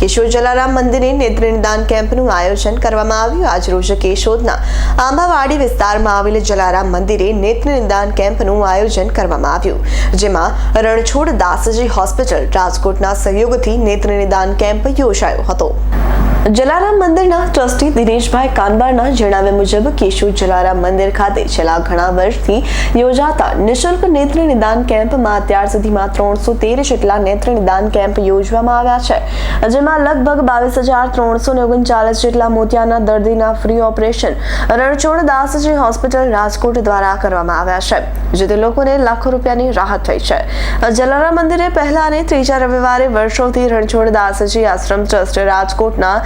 કેશોદ જલારામ મંદિરે નેત્રનિદાન કેમ્પનું આયોજન કરવામાં આવ્યું. આજરોજ કેશોદના આંબાવાડી વિસ્તારમાં આવેલ જલારામ મંદિરે નેત્ર નિદાન કેમ્પનું આયોજન કરવામાં આવ્યું, જેમાં રણછોડ દાસજી હોસ્પિટલ રાજકોટના સહયોગથી નેત્ર નિદાન કેમ્પ યોજાયો હતો. જલારામ મંદિરના ટ્રસ્ટી દિનેશભાઈ કાનબારના જણાવ્યા મુજબ કેશુ જલારામ મંદિર ખાતે છેલ્લા ઘણા વર્ષથી યોજાતા નિઃશુલ્ક નેત્ર નિદાન કેમ્પમાં અત્યાર સુધીમાં ત્રણસો તેર જેટલા નેત્ર નિદાન કેમ્પ યોજવામાં આવ્યા છે, જેમાં લગભગ બાવીસ હજાર ત્રણસો ને ઓગણચાલીસ જેટલા મોતિયાના દર્દીના free operation Ranchhod Dasji hospital Rajkot દ્વારા કરવામાં આવ્યા છે, જેથી લોકોને લાખો રૂપિયાની રાહત થઈ છે. જલારામ મંદિરે પહેલા અને ત્રીજા રવિવારે વર્ષોથી રણછોડ દાસજી આશ્રમ ટ્રસ્ટ રાજકોટના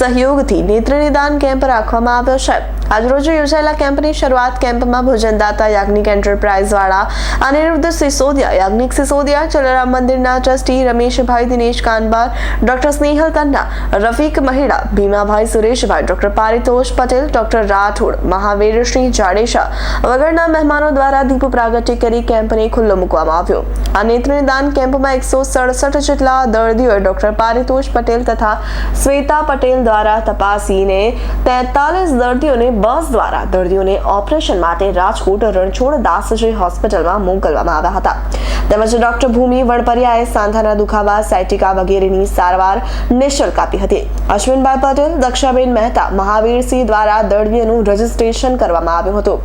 સહયોગથી નેત્ર નિદાન કેમ્પ રાખવામાં આવ્યો છે. આજરોજ યોજાયેલા કેમ્પની શરૂઆત કેમ્પમાં ભોજનદાતા યાજ્ઞિક એન્ટરપ્રાઇઝ વાળા અનિરુદ્ધ સિસોદિયા, યાજ્ઞિક સિસોદિયા, જલારામ મંદિરના trustee Rameshbhai Dinesh Kanbar, doctor Snehal Tanna, Rafiq Maheda, Bhimabhai Sureshbhai, doctor Paritosh Patel, doctor Rathod Mahavirsinh Jadeja વગરના મહેમાનો દ્વારા દીપ પ્રાગટ્ય કરી કેમ્પને ખુલ્લો મૂકવામાં આવ્યો. આ નેત્રનિદાન કેમ્પમાં એકસો સડસઠ જેટલા દર્દીઓએ ડોક્ટર પારિતોષ પટેલ તથા શ્વેતા પટેલ દ્વારા તપાસીને તેતાલીસ દર્દીઓને બસ દ્વારા દર્દીઓને ઓપરેશન માટે રાજકોટ રણછોડ દાસજી હોસ્પિટલમાં મોકલવામાં આવ્યા હતા. તેમજ ડોક્ટર ભૂમિ વણપરિયાએ સાંધાના દુખાવા, સાયટિકા વગેરેની સારવાર નિઃશુલ્ક આપી હતી. અશ્વિનભાઈ પટેલ, દક્ષાબેન મહેતા મહાવીરસિંહ દ્વારા દર્દીઓનું રજીસ્ટ્રેશન કરવામાં આવ્યું હતું.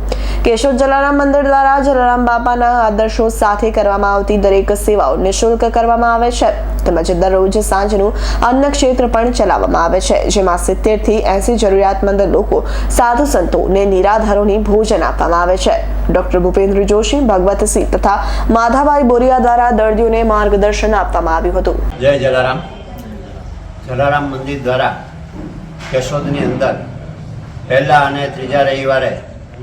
કેશોદ જલારામ મંદિર દ્વારા જલારામ બાપાના આદર્શો સાથે કરવામાં આવતી દરેક સેવાઓ નિઃશુલ્ક કરવામાં આવે છે. તેમજ દરરોજ સાંજનું અન્ન ક્ષેત્ર પણ ચલાવવામાં આવે છે, જેમાં સિત્તેરથી એસી જરૂરિયાતમંદ લોકો સાધુ સંતોને નિરાધારોની ભોજન આપવામાં આવે છે. ડોક્ટર ભૂપેન્દ્ર જોશી ભગવતસિંહ તથા માધાભાઈ બોરિયા દ્વારા દર્દીઓને માર્ગદર્શન આપવામાં આવ્યું હતું. જય જલારામ. જલારામ મંદિર દ્વારા કેશોદની અંદર પહેલા અને ત્રીજા રવિવારે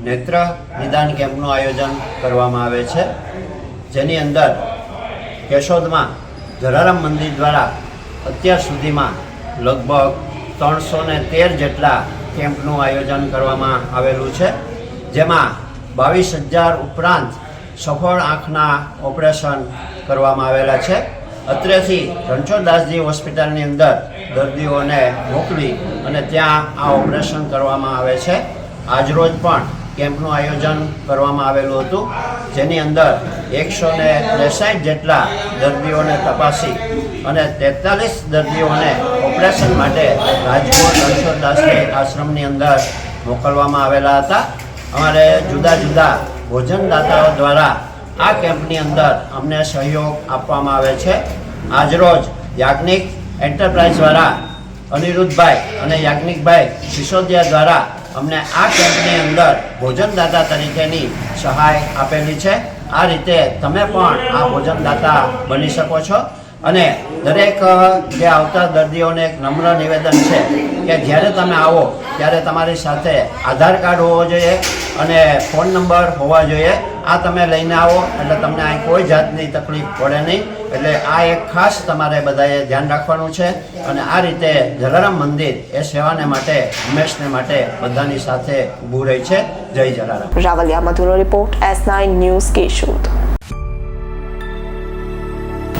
નેત્ર નિદાન કેમ્પનું આયોજન કરવામાં આવે છે. જેની અંદર કેશોદમાં જલારામ મંદિર દ્વારા અત્યાર સુધીમાં લગભગ ત્રણસો ને તેર જેટલા કેમ્પનું આયોજન કરવામાં આવેલું છે. જેમાં બાવીસ હજાર ઉપરાંત સફળ આંખના ઓપરેશન કરવામાં આવેલા છે. અત્રેથી રણછોડદાસજી હોસ્પિટલની અંદર દર્દીઓને મોકલી અને ત્યાં આ ઓપરેશન કરવામાં આવે છે. આજરોજ પણ કેમ્પનું આયોજન કરવામાં આવેલું હતું. જેની અંદર એકસો ને ત્રેસાઠ જેટલા દર્દીઓને તપાસી અને તેતાલીસ દર્દીઓને ઓપરેશન માટે રાજકોટ હર્ષોદાસની આશ્રમની અંદર મોકલવામાં આવેલા હતા. અમારે જુદા જુદા ભોજનદાતાઓ દ્વારા આ કેમ્પની અંદર અમને સહયોગ આપવામાં આવે છે. આજરોજ યાજ્ઞિક એન્ટરપ્રાઇઝ દ્વારા અનિરુદ્ધભાઈ અને યાજ્ઞિકભાઈ સિસોદિયા દ્વારા અમને આ કેમ્પની અંદર ભોજનદાતા તરીકેની સહાય આપેલી છે. આ રીતે તમે પણ આ ભોજનદાતા બની શકો છો. અને દરેક જે આવતા દર્દીઓને એક નમ્ર નિવેદન છે કે જ્યારે તમે આવો, ત્યારે તમારી સાથે આધાર કાર્ડ હોવો જોઈએ અને ફોન નંબર હોવા જોઈએ. આ તમે લઈને આવો, એટલે તમને અહીં કોઈ જાતની તકલીફ પડે નહીં. એટલે આ એક ખાસ તમારે બધાએ ધ્યાન રાખવાનું છે અને આ રીતે જલારામ મંદિર એ સેવાને માટે હંમેશને માટે બધાની સાથે ઊભું રહી છે. Jay Jalaram. Ravaliya Madhuro report S nine news Keshod.